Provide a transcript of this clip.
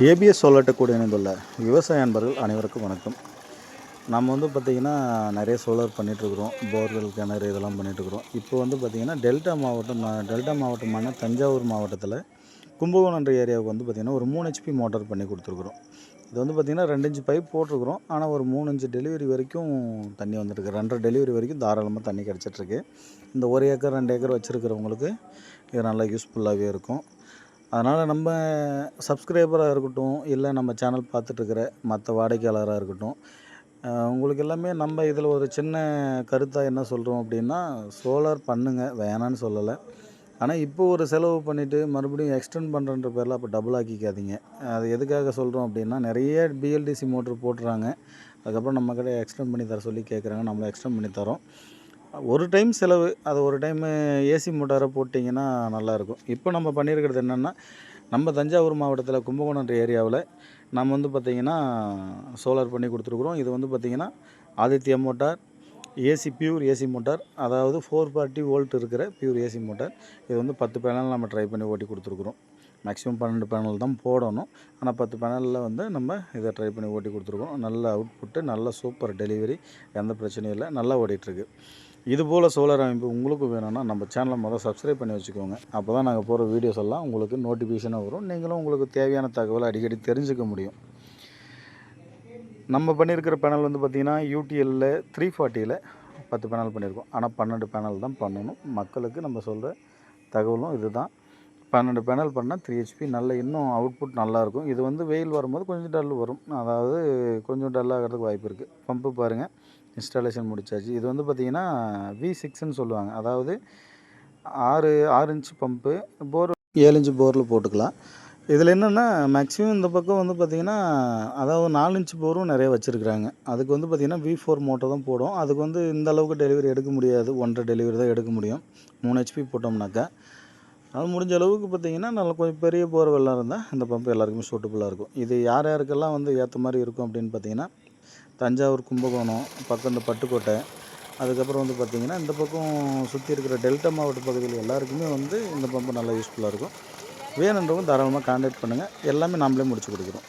ABS சோலார்ட்டு கூட இணைந்துள்ள விவசாய அன்பர்கள் அனைவருக்கும் வணக்கம். நம்ம வந்து பார்த்திங்கன்னா நிறைய சோலார் பண்ணிகிட்ருக்குறோம் போர்வெல் கிணறு இதெல்லாம் பண்ணிகிட்ருக்குறோம் இப்போ வந்து பார்த்திங்கன்னா டெல்டா மாவட்டம் டெல்டா மாவட்டமான தஞ்சாவூர் மாவட்டத்தில் கும்பகோணன்ற ஏரியாவுக்கு வந்து பார்த்திங்கன்னா ஒரு மூணு ஹெச்பி மோட்டார் பண்ணி கொடுத்துருக்குறோம். இது வந்து பார்த்திங்கன்னா ரெண்டு இன்ச்சு பைப் போட்டிருக்குறோம். ஆனால் ஒரு மூணு இன்ச்சு டெலிவரி வரைக்கும் தண்ணி வந்துருக்கு ரெண்டரை டெலிவரி வரைக்கும் தாராளமாக தண்ணி கிடச்சிட்ருக்கு இந்த ஒரு ஏக்கர் ரெண்டு ஏக்கர் வச்சுருக்கிறவங்களுக்கு இது நல்லா யூஸ்ஃபுல்லாகவே இருக்கும். அதனால் நம்ம சப்ஸ்கிரைபராக இருக்கட்டும் இல்லை நம்ம சேனல் பார்த்துட்ருக்குற மற்ற வாடிக்கையாளராக இருக்கட்டும் உங்களுக்கு எல்லாமே நம்ம இதில் ஒரு சின்ன கருத்தாக என்ன சொல்கிறோம் அப்படின்னா சோலார் பண்ணுங்கள் வேணான்னு சொல்லலை. ஆனால் இப்போ ஒரு செலவு பண்ணிவிட்டு மறுபடியும் எக்ஸ்டெண்ட் பண்ணுறன்ற பேரில் அப்போ டபுள் ஆக்கிக்காதீங்க. அது எதுக்காக சொல்கிறோம் அப்படின்னா நிறைய பிஎல்டிசி மோட்ரு போட்டுறாங்க. அதுக்கப்புறம் நம்ம கிட்ட எக்ஸ்டெண்ட் பண்ணி தர சொல்லி கேட்குறாங்க நம்மளை எக்ஸ்டெண்ட் பண்ணி தரோம். ஒரு டைம் செலவு அது ஒரு டைமு ஏசி மோட்டாரை போட்டிங்கன்னா நல்லாயிருக்கும். இப்போ நம்ம பண்ணியிருக்கிறது என்னென்னா நம்ம தஞ்சாவூர் மாவட்டத்தில் கும்பகோணன்ற ஏரியாவில் நம்ம வந்து பார்த்திங்கன்னா சோலார் பண்ணி கொடுத்துருக்குறோம். இது வந்து பார்த்திங்கன்னா Aditya motor AC pure AC motor. அதாவது ஃபோர் ஃபார்ட்டி வோல்ட் இருக்கிற பியூர் ஏசி மோட்டார். இது வந்து பத்து பேனல் நம்ம ட்ரை பண்ணி ஓட்டி கொடுத்துருக்குறோம். மேக்ஸிமம் பன்னெண்டு பேனல் தான் போடணும். ஆனால் பத்து பேனலில் வந்து நம்ம இதை ட்ரை பண்ணி ஓட்டி கொடுத்துருக்கோம். நல்ல அவுட்புட்டு நல்ல சூப்பர் டெலிவரி எந்த பிரச்சனையும் இல்லை. நல்லா ஓடிட்டுருக்கு. இது போல் சோலார் அமைப்பு உங்களுக்கும் வேணும்னா நம்ம சேனலை மொதல் சப்ஸ்கிரைப் பண்ணி வச்சுக்கோங்க. அப்போ தான் நாங்கள் போகிற வீடியோஸ் எல்லாம் உங்களுக்கு நோட்டிஃபிகேஷனாக வரும். நீங்களும் உங்களுக்கு தேவையான தகவலை அடிக்கடி தெரிஞ்சுக்க முடியும். நம்ம பண்ணியிருக்கிற பேனல் வந்து பார்த்திங்கன்னா யூடிஎல்லில் த்ரீ ஃபார்ட்டியில் பத்து பேனல் பண்ணியிருக்கோம். ஆனால் பன்னெண்டு பேனல் தான் பண்ணணும். மக்களுக்கு நம்ம சொல்கிற தகவலும் இதுதான். பன்னெண்டு பேனல் பண்ணால் த்ரீ ஹெச்பி நல்ல இன்னும் அவுட்புட் நல்லாயிருக்கும் இது வந்து வெயில் வரும்போது கொஞ்சம் டல் வரும். அதாவது கொஞ்சம் டல்லாகிறதுக்கு வாய்ப்பு இருக்குது பம்பு பாருங்கள் இன்ஸ்டாலேஷன் முடிச்சாச்சு. இது வந்து பார்த்திங்கன்னா வி சிக்ஸ்ன்னு சொல்லுவாங்க. அதாவது ஆறு ஆறு இன்ச்சு பம்பு போர் ஏழு இன்ச்சு போரில் போட்டுக்கலாம். இதில் என்னென்னா மேக்ஸிமம் இந்த பக்கம் வந்து பார்த்திங்கன்னா அதாவது நாலு இன்ச்சு போரும் நிறைய வச்சுருக்குறாங்க. அதுக்கு வந்து பார்த்திங்கன்னா வி ஃபோர் மோட்டர் தான் போடும். அதுக்கு வந்து இந்த அளவுக்கு டெலிவரி எடுக்க முடியாது. ஒன்றரை டெலிவரி தான் எடுக்க முடியும். மூணு ஹெச்பி போட்டோம்னாக்கா. அது முடிஞ்ச அளவுக்கு பார்த்திங்கன்னா நல்லா கொஞ்சம் பெரிய போர் வெள்ளம் இருந்தால் இந்த பம்பு எல்லாருக்குமே சூட்டபுளாக இருக்கும். இது யார் யாருக்கெல்லாம் வந்து ஏற்ற மாதிரி இருக்கும் அப்படின்னு பார்த்தீங்கன்னா தஞ்சாவூர் கும்பகோணம் பக்கம் இந்த பட்டுக்கோட்டை அதுக்கப்புறம் வந்து பார்த்திங்கன்னா இந்த பக்கம் சுற்றி இருக்கிற டெல்டா மாவட்ட பகுதியில் எல்லாருக்குமே வந்து இந்த பம்பு நல்லா யூஸ்ஃபுல்லாக இருக்கும். வேணுன்றவங்க தாராளமாக காண்டாக்ட் பண்ணுங்கள் எல்லாமே நாமளே முடிச்சு கொடுக்குறோம்.